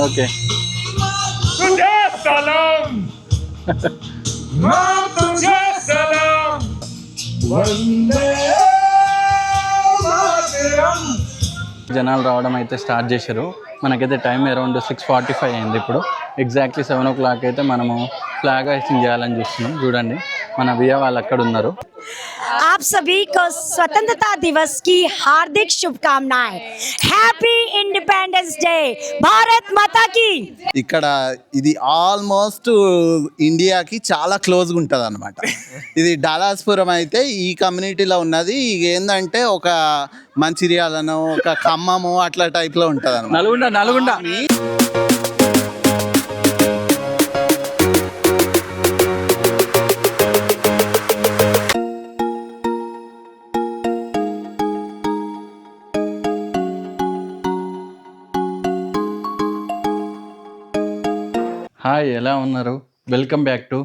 Okay. జనాలు రావడం అయితే స్టార్ట్ చేశారు. మనకైతే time around six forty five అయింది ఇప్పుడు. ఎగ్జాక్ట్లీ సెవెన్ ఓ క్లాక్ అయితే మనము ఫ్లాగ్ హైసింగ్ చేయాలని చూస్తున్నాం. చూడండి మన వియా వాళ్ళు అక్కడ ఉన్నారు. आप सभी को स्वतंत्रता दिवस की हार्दिक शुभकामनाएं हैप्पी इंडिपेंडेंस डे भारत माता की ఇక్కడ ఇది ఆల్మోస్ట్ ఇండియాకి చాలా క్లోజ్గా ఉంటుంది అనమాట ఇది డాలాస్పురం అయితే ఈ కమ్యూనిటీలో ఉన్నది ఇది ఏంటంటే ఒక మంచిర్యాలను ఒక ఖమ్మము అట్లా టైప్లో ఉంటుంది అనమాట నల్గొండ నల్గొండ హాయ్ ఎలా ఉన్నారు? Welcome back to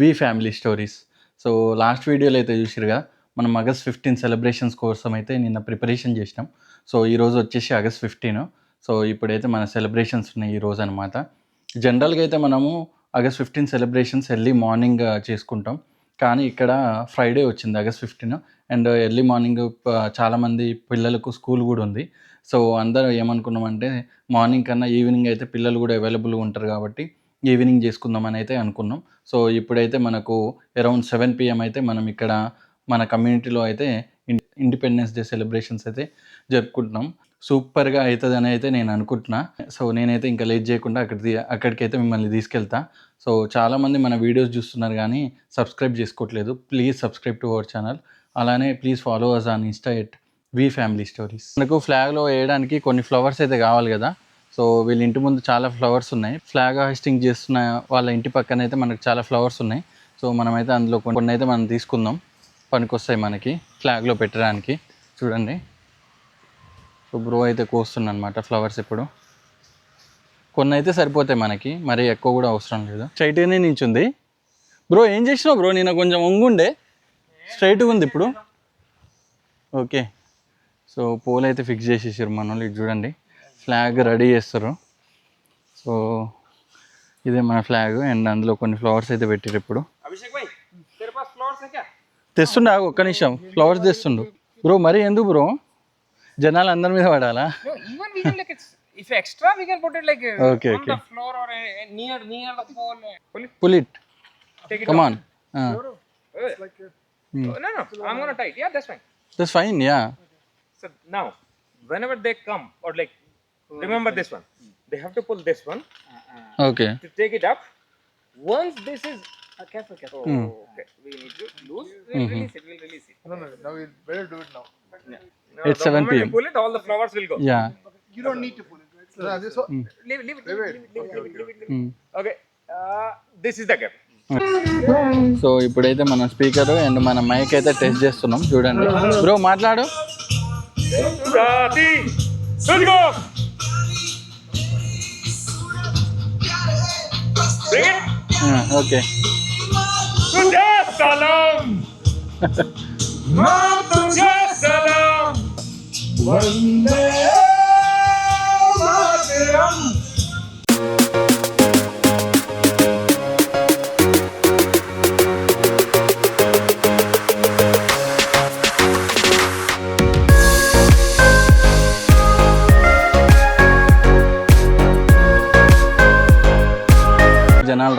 V family stories so last వీడియోలో అయితే చూసిరుగా మనం ఆగస్ట్ ఫిఫ్టీన్ సెలబ్రేషన్స్ కోసం అయితే నిన్న ప్రిపరేషన్ చేసినాం. సో ఈరోజు వచ్చేసి ఆగస్ట్ ఫిఫ్టీన్ సో ఇప్పుడైతే మన సెలబ్రేషన్స్ ఉన్నాయి ఈ రోజు అనమాట జనరల్గా అయితే మనము August fifteen celebrations early morning చేసుకుంటాం. కానీ ఇక్కడ ఫ్రైడే వచ్చింది August fifteen and early morning చాలామంది పిల్లలకు స్కూల్ కూడా ఉంది. సో అందరూ ఏమనుకున్నామంటే మార్నింగ్ కన్నా ఈవినింగ్ అయితే పిల్లలు కూడా అవైలబుల్గా ఉంటారు కాబట్టి ఈవినింగ్ చేసుకుందామని అయితే అనుకున్నాం. సో ఇప్పుడైతే మనకు అరౌండ్ సెవెన్ పిఎం అయితే మనం ఇక్కడ మన కమ్యూనిటీలో అయితే ఇండిపెండెన్స్ డే సెలబ్రేషన్స్ అయితే జరుపుకుంటున్నాం. సూపర్గా అవుతుందని అయితే నేను అనుకుంటున్నా. సో నేనైతే ఇంకా లేట్ చేయకుండా అక్కడికి అక్కడికైతే మిమ్మల్ని తీసుకెళ్తా. సో చాలామంది మన వీడియోస్ చూస్తున్నారు కానీ సబ్స్క్రైబ్ చేసుకోవట్లేదు. Please subscribe to our channel. అలానే please follow us on insta at V family stories మనకు ఫ్లాగ్లో వేయడానికి కొన్ని ఫ్లవర్స్ అయితే కావాలి కదా. సో వీళ్ళ ఇంటి ముందు చాలా ఫ్లవర్స్ ఉన్నాయి. ఫ్లాగ్ హాయిస్టింగ్ చేస్తున్న వాళ్ళ ఇంటి పక్కన అయితే మనకు చాలా ఫ్లవర్స్ ఉన్నాయి. సో మనమైతే అందులో కొన్ని అయితే మనం తీసుకుందాం. పనికొస్తాయి మనకి ఫ్లాగ్లో పెట్టడానికి. చూడండి. సో బ్రో అయితే కోస్తున్నా అనమాట ఫ్లవర్స్ ఇప్పుడు. కొన్ని అయితే సరిపోతాయి మనకి. మరి ఎక్కువ కూడా అవసరం లేదు. స్ట్రైట్గానే నించుంది. బ్రో ఏం చేసినావు బ్రో? నేను కొంచెం ఒంగుండే స్ట్రైట్గా ఉంది ఇప్పుడు. ఓకే. సో పోల్ అయితే ఫిక్స్ చేసేసారు మన వాళ్ళు ఇది చూడండి. ఫ్లాగ్ రెడీ చేస్తారు. సో ఇదే మన ఫ్లాగ్. అండ్ అందులో కొన్ని ఫ్లవర్స్ అయితే పెట్టారు ఇప్పుడు. తెస్తుండ ఒక్క నిమిషం. ఫ్లవర్స్ తెస్తుండు. బ్రో మరీ ఎందుకు బ్రో? జనాలు అందరి మీద పడాలా? Pull it come on that's fine ya now whenever they come or like Remember this one. They have to pull this one okay. to take it up. Once this is Uh, careful, careful. Mm. okay, we need to. We'll release it. We'll release it. No, no, no. Now better do it now. It's the 7 p.m.. pull it, all the flowers will go. Yeah. You don't need to pull it. Leave it, leave it, leave it, leave it, Okay, uh, this is the gap. So ఇప్పుడైతే మన speaker and మన mic అయితే test చేస్తున్నాం చూడండి bro మాట్లాడు Ah, okay. One day.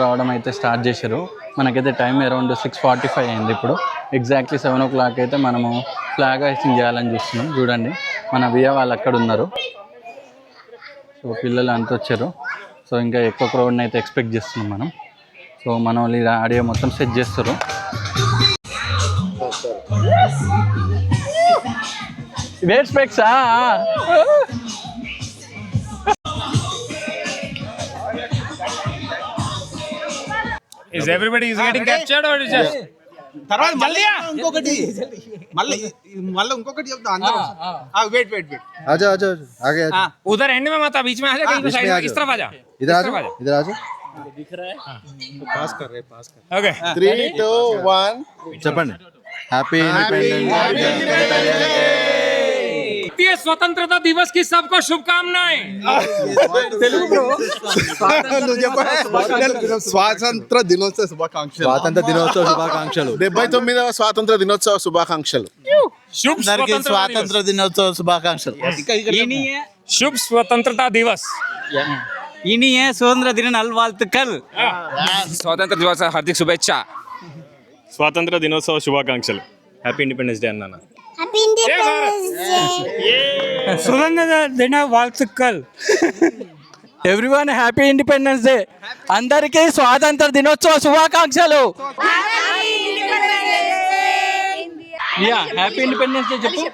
రావడం అయితే start చేశారు మనకైతే time around six forty five అయింది ఇప్పుడు ఎగ్జాక్ట్లీ సెవెన్ ఓ క్లాక్ అయితే మనము ఫ్లాగ్ హైసింగ్ చేయాలని చూస్తున్నాం చూడండి మన వియా వాళ్ళు అక్కడ ఉన్నారు సో పిల్లలు అంత వచ్చారు సో ఇంకా ఎక్కువ క్రౌడ్ని అయితే ఎక్స్పెక్ట్ చేస్తున్నాం మనం సో మన వాళ్ళు ఆడియో మొత్తం సెట్ చేస్తారు వేర్ స్పెక్సా Is everybody is getting captured or is just? తర్వాత మళ్ళీ ఇంకొకటి మళ్ళీ మళ్ళీ ఇంకొకటి చెప్తా అందరూ వెయిట్ వెయిట్ వెయిట్ आजा आजा आजा, आगे आजा उधर एंड में मत आ, बीच में आ जा कहीं पे बीच में साइड आ में इस जाओ। तरफ आ जा इधर आ इस तरफ जाओ इधर आ जाओ పాస్ కర్ రే పాస్ కర్ ओके త్రీ టూ వన్ చెప్పండి హ్యాపీ ఇండిపెండెన్స్ भारतीय स्वतंत्रता दिवस की सबको शुभकामनाएं। తెలుగులో స్వాతంత్ర దినోత్సవ శుభాకాంక్షలు. స్వాతంత్ర దినోత్సవ శుభాకాంక్షలు. డెబ్బై తొమ్మిదవ స్వాతంత్ర దినోత్సవ శుభాకాంక్షలు. స్వాతంత్ర దినోత్సవ శుభాకాంక్షలు. శుభ స్వతంత్రతా దివస్. ఇనియ స్వతంత్ర దిన నల్వాల్తుకల్. స్వాతంత్ర దివస హార్దిక శుభేచ్ఛ. స్వాతంత్ర దినోత్సవ శుభాకాంక్షలు. హ్యాపీ ఇండిపెండెన్స్ డే అన్నాను? సుగంధ దిన వాల్తుక్కల్ ఎవ్రీవన్ హ్యాపీ ఇండిపెండెన్స్ డే అందరికీ స్వాతంత్ర దినోత్సవ శుభాకాంక్షలు. యా హ్యాపీ ఇండిపెండెన్స్ డే చెప్పు.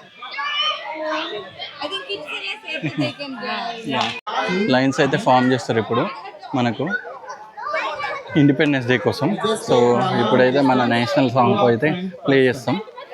లైన్స్ అయితే ఫామ్ చేస్తారు ఇప్పుడు మనకు. ఇండిపెండెన్స్ డే కోసం. సో ఇప్పుడైతే మన నేషనల్ సాంగ్ అయితే ప్లే చేస్తాం.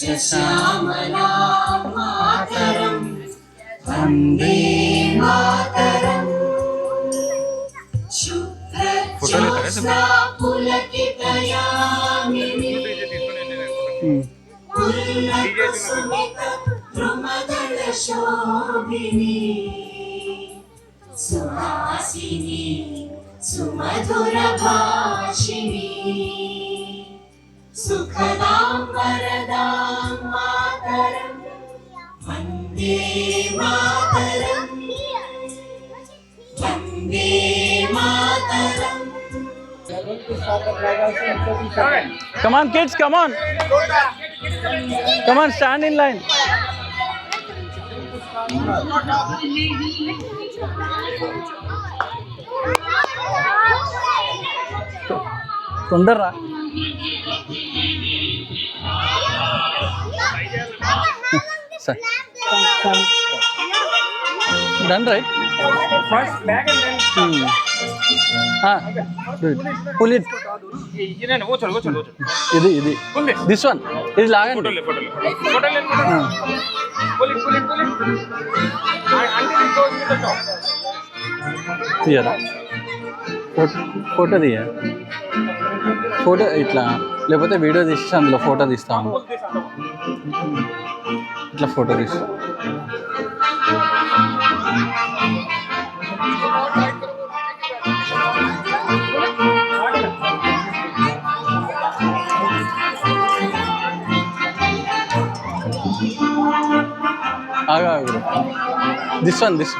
సుమధుర భాషిణి సుఖదాం వరదాం మాతరం వందే మాతరం వందే మాతరం come on kids come on come on stand in line తొందరరా సరే done right First back and then. Pull it Done right? First bag and then. Hmm. Ah, do it. Pull it. ఇది ఇది దిస్ వన్ ఇది లాగండి photo తీయాలి photo ఇట్లా లేకపోతే video తీసి అందులో ఫోటో తీస్తాను ఇట్లా ఫోటో తీస్తా. ఆగా దిస్ వన్ దిస్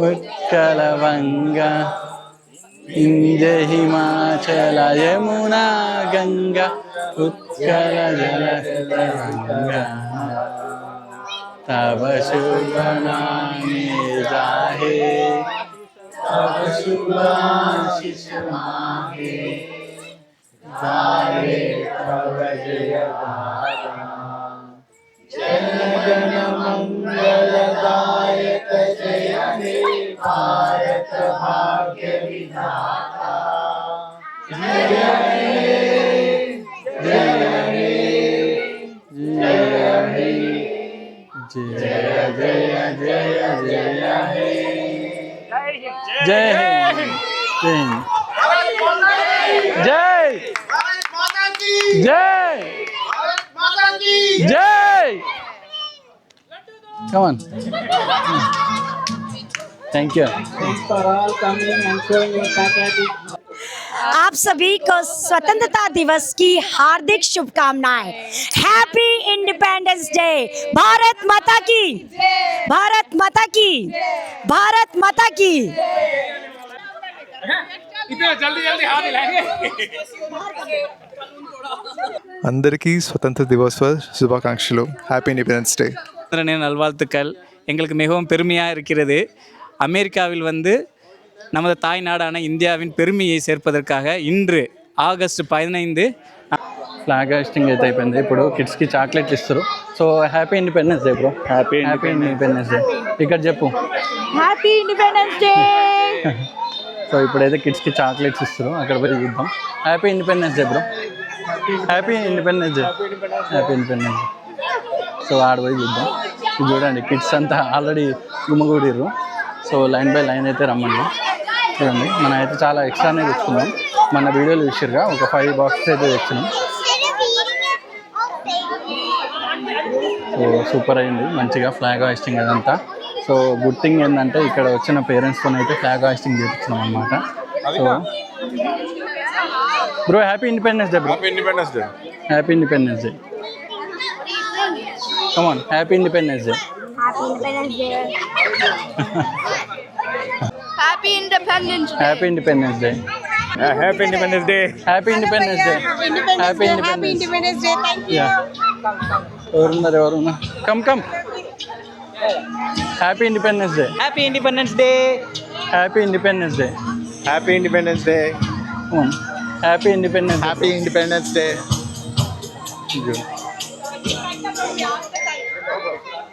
ఉత్కలవంగ ఇంజ హిమాచల యమునా గంగ ఉత్కల జలగంగ తవ శుభ జాహే सब शुभाशिष मांगे सारे जन गण मंगलदायक जय भारत भाग्य विधान జై హింద్ జై హింద్ జై జై జై కమాన్ థ్యాంక్ యూ आप सभी को स्वतंत्रता दिवस की हार्दिक शुभकामनाएं हैप्पी इंडिपेंडेंस डे भारत माता की भारत माता की भारत माता की इतना जल्दी जल्दी हाथ हिलाएंगे అందరికీ స్వతంత్ర దివోత్సవ శుభాకాంక్షలు హ్యాపీ ఇండిపెండెన్స్ డే சுதந்திர நல்வாழ்த்துக்கள் எங்களுக்கு மிகவும் பெருமையாக இருக்கிறது அமெரிக்காவில் வந்து நமது தாய் நாடான இந்தியாவின் பெருமையை சேர்ப்பதற்காக இன்று ఆగస్టు పదిహైంది ఫ్లాగాస్టింగ్ అయితే అయిపోయింది ఇప్పుడు కిడ్స్కి చాక్లెట్లు ఇస్తారు so happy independence day bro happy happy independence day ఇక్కడ చెప్పు హ్యాపీ ఇండిపెండెన్స్ డే సో ఇప్పుడైతే కిడ్స్కి చాక్లెట్స్ ఇస్తారు అక్కడ పోయి చూద్దాం happy independence day bro happy independence day happy independence day so ఆడ పోయి చూద్దాం చూడండి కిడ్స్ అంతా ఆల్రెడీ గుమ్మగూడిర్రు సో లైన్ బై లైన్ అయితే రమ్మండి చూడండి. మనం అయితే చాలా ఎక్స్ట్రానే తెచ్చుకున్నాం. మన వీడియోలు చూసిరుగా ఒక ఫైవ్ బాక్సెస్ అయితే తెచ్చినాం సో సూపర్ అయింది. మంచిగా ఫ్లాగ్ హాయిస్టింగ్ అదంతా. సో గుడ్ థింగ్ ఏంటంటే ఇక్కడ వచ్చిన పేరెంట్స్తో అయితే ఫ్లాగ్ హాయిస్టింగ్ చేపించినాం అనమాట so bro happy independence day bro independence day happy independence day come on happy independence day happy independence day happy independence day happy independence day happy independence day happy independence day thank you और ना और ना come come happy independence day happy independence day happy independence day happy independence day happy Independence happy Independence Day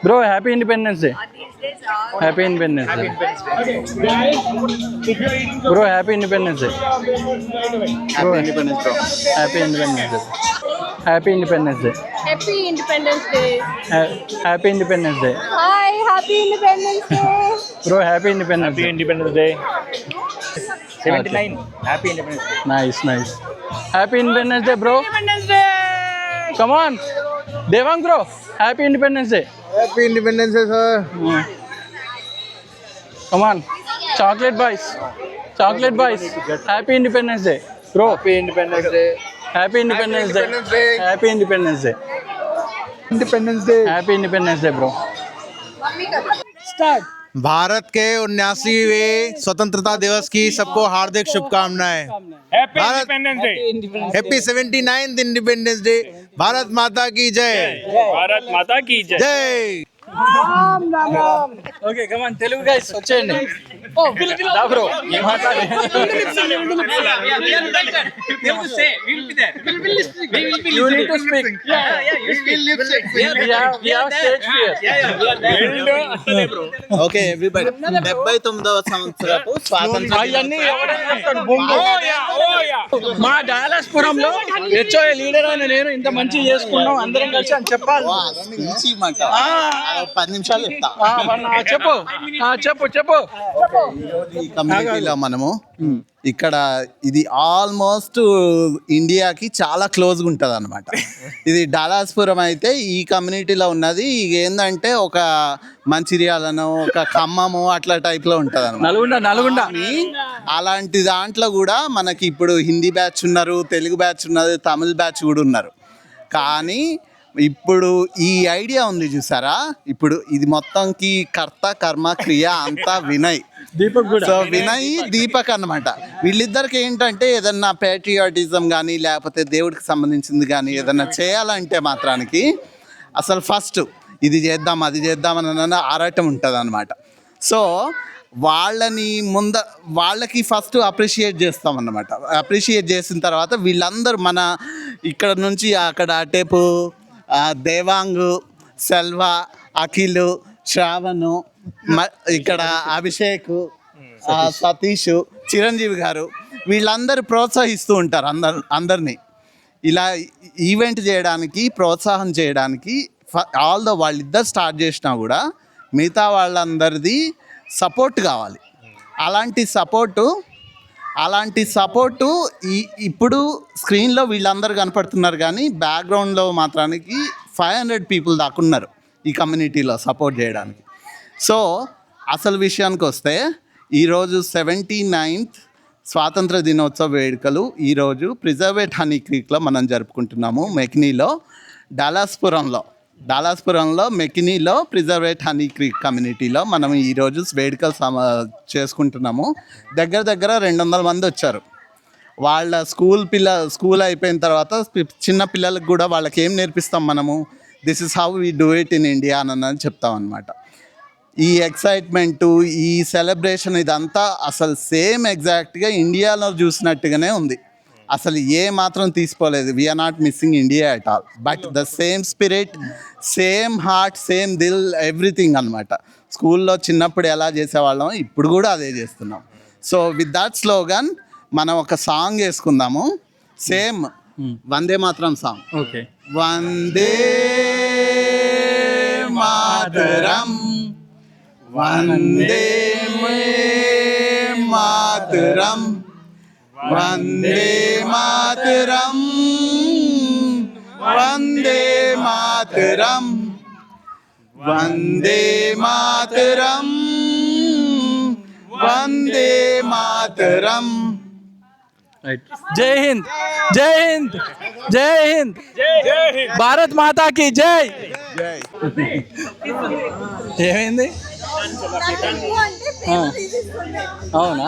bro happy Independence Day Happy Independence Day. Happy Independence Day. Bro, Happy Independence Day. Happy Independence Day. Happy Independence Day. Happy Independence Day. Happy Independence Day. Hi, Happy Independence Day. Bro, Happy Independence Day. Happy Independence Day. 79. Happy Independence Day. Nice, nice. Happy Independence Day, bro. Independence Day. Come on. Devang, bro. Happy Independence Day. Happy independence day sir come on chocolate बाइस chocolate बाइस happy independence day bro happy independence day happy independence day happy independence day independence day happy independence day bro start Bharat के उन्यासीवे स्वतंत्रता दिवस की सबको हार्दिक शुभकामनाएँ। Bharat happy seventy ninth independence day Bharat Mata की जय। भारत माता की जय। ఓకే కమాన్ తెలుగు గైస్ వచ్చేయండి. దా bro you need to speak okay everybody డెబ్బై తొమ్మిదవ సంవత్సరపు స్వాతంత్ర అవన్నీ ఎవరైనా చేస్తాడు, బొంగు. మా హెచ్ఓఏ లీడర్ అయిన నేను ఇంత మంచి చేసుకున్నాం అందరం కలిసి అని చెప్పాలి. ఆ. పది నిమిషాలు చెప్తా. చెప్పు. ఆ, చెప్పు చెప్పు. ఈ కమ్యూనిటీలో మనము ఇక్కడ ఇది ఆల్మోస్ట్ ఇండియాకి చాలా క్లోజ్గా ఉంటుంది అనమాట ఇది డాలాస్పురం అయితే ఈ కమ్యూనిటీలో ఉన్నది. ఇక ఏంటంటే ఒక మంచిర్యాలను ఒక ఖమ్మము అట్లా టైప్లో ఉంటుంది అనమాట నల్గొండ. నల్గొండ అలాంటి దాంట్లో కూడా మనకి ఇప్పుడు హిందీ బ్యాచ్ ఉన్నారు తెలుగు బ్యాచ్ ఉన్నది తమిళ్ బ్యాచ్ కూడా ఉన్నారు. కానీ ఇప్పుడు ఈ ఐడియా ఉంది చూసారా? ఇప్పుడు ఇది మొత్తంకి కర్త కర్మ క్రియ అంతా వినయ్. దీపక్ సో వినయ్ దీపక్ అన్నమాట. వీళ్ళిద్దరికి ఏంటంటే ఏదన్నా పేట్రియాటిజం కానీ లేకపోతే దేవుడికి సంబంధించింది కానీ ఏదన్నా చేయాలంటే మాత్రానికి అసలు ఫస్ట్ ఇది చేద్దాం అది చేద్దాం అని ఆరాటం ఉంటుంది అనమాట సో వాళ్ళని ముంద వాళ్ళకి ఫస్ట్ అప్రిషియేట్ చేస్తాం అన్నమాట. అప్రిషియేట్ చేసిన తర్వాత వీళ్ళందరూ మన ఇక్కడ నుంచి అక్కడ టేపు దేవాంగు సెల్వ అఖిల్ శ్రావణు మ- ఇక్కడ అభిషేక్ సతీషు సతీష్ చిరంజీవి గారు వీళ్ళందరూ ప్రోత్సహిస్తూ ఉంటారు అందరు అందరినీ. ఇలా ఈవెంట్ చేయడానికి ప్రోత్సాహం చేయడానికి ఆల్ ద వాళ్ళిద్దరు స్టార్ట్ చేసినా కూడా మిగతా వాళ్ళందరిది సపోర్ట్ కావాలి. అలాంటి సపోర్టు అలాంటి సపోర్టు ఈ ఇప్పుడు స్క్రీన్లో వీళ్ళందరూ కనపడుతున్నారు కానీ బ్యాక్గ్రౌండ్లో మాత్రానికి ఫైవ్ హండ్రెడ్ పీపుల్ దాకున్నారు ఈ కమ్యూనిటీలో సపోర్ట్ చేయడానికి. సో అసలు విషయానికి వస్తే ఈరోజు సెవెంటీ నైన్త్ స్వాతంత్ర దినోత్సవ వేడుకలు ఈరోజు ప్రిజర్వేట్ హనీ క్రీక్లో మనం జరుపుకుంటున్నాము. మెక్నీలో డాలాస్పురంలో. డాలాస్పురంలో మెకినీలో ప్రిజర్వేట్ హనీ క్రీక్ కమ్యూనిటీలో మనం ఈరోజు వేడుకలు సమ చేసుకుంటున్నాము. దగ్గర దగ్గర రెండు వందల మంది వచ్చారు. వాళ్ళ స్కూల్ పిల్ల స్కూల్ అయిపోయిన తర్వాత చిన్న పిల్లలకు కూడా వాళ్ళకి ఏం నేర్పిస్తాం మనము? This is how we do it in India అని చెప్తాం అనమాట ఈ ఎక్సైట్మెంటు ఈ సెలబ్రేషన్ ఇదంతా అసలు సేమ్ ఎగ్జాక్ట్గా ఇండియాలో చూసినట్టుగానే ఉంది. అసలు ఏ మాత్రం తీసుకోలేదు. We are not missing India at all but the same spirit same heart same dil everything అనమాట స్కూల్లో చిన్నప్పుడు ఎలా చేసేవాళ్ళం ఇప్పుడు కూడా అదే చేస్తున్నాం. సో విత్ దాట్ స్లోగన్ మనం ఒక సాంగ్ వేసుకుందాము. Same Vande Mataram song okay. వందే మాతరం. వందే మాతరం. వందే మాతరం వందే మాతరం వందే మాతరం వందే మాతరం రైట్ జై హింద్ జై హింద్ జై హింద్ భారత్ మాతా की జై ఏమైంది ఆ. అవునా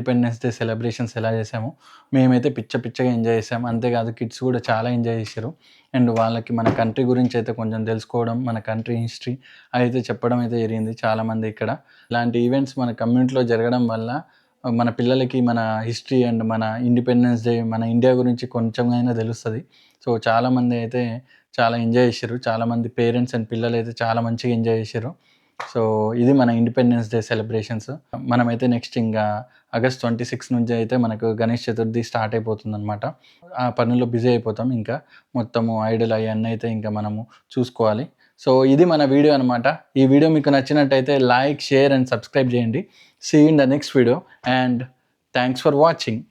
ఇండిపెండెన్స్ డే సెలబ్రేషన్స్ ఎలా చేసామో మేమైతే పిచ్చ పిచ్చగా ఎంజాయ్ చేసాము అంతేకాదు కిడ్స్ కూడా చాలా ఎంజాయ్ చేశారు. అండ్ వాళ్ళకి మన కంట్రీ గురించి అయితే కొంచెం తెలుసుకోవడం మన కంట్రీ హిస్టరీ అయితే చెప్పడం అయితే జరిగింది చాలామంది ఇక్కడ. ఇలాంటి ఈవెంట్స్ మన కమ్యూనిటీలో జరగడం వల్ల మన పిల్లలకి మన హిస్టరీ అండ్ మన ఇండిపెండెన్స్ డే మన ఇండియా గురించి కొంచెమైనా తెలుస్తుంది. సో చాలామంది అయితే చాలా ఎంజాయ్ చేశారు. చాలామంది పేరెంట్స్ అండ్ పిల్లలు అయితే చాలా మంచిగా ఎంజాయ్ చేశారు. సో ఇది మన ఇండిపెండెన్స్ డే సెలబ్రేషన్స్ మనమైతే నెక్స్ట్ ఇంకా ఆగస్ట్ ట్వంటీ సిక్స్ నుంచి అయితే మనకు గణేష్ చతుర్థి స్టార్ట్ అయిపోతుంది అనమాట ఆ పనుల్లో బిజీ అయిపోతాం ఇంకా. మొత్తము ఐడల్ అవన్నీ అయితే ఇంకా మనము చూసుకోవాలి. సో ఇది మన వీడియో అనమాట ఈ వీడియో మీకు నచ్చినట్టయితే లైక్ షేర్ అండ్ సబ్స్క్రైబ్ చేయండి. See in the next video and thanks for watching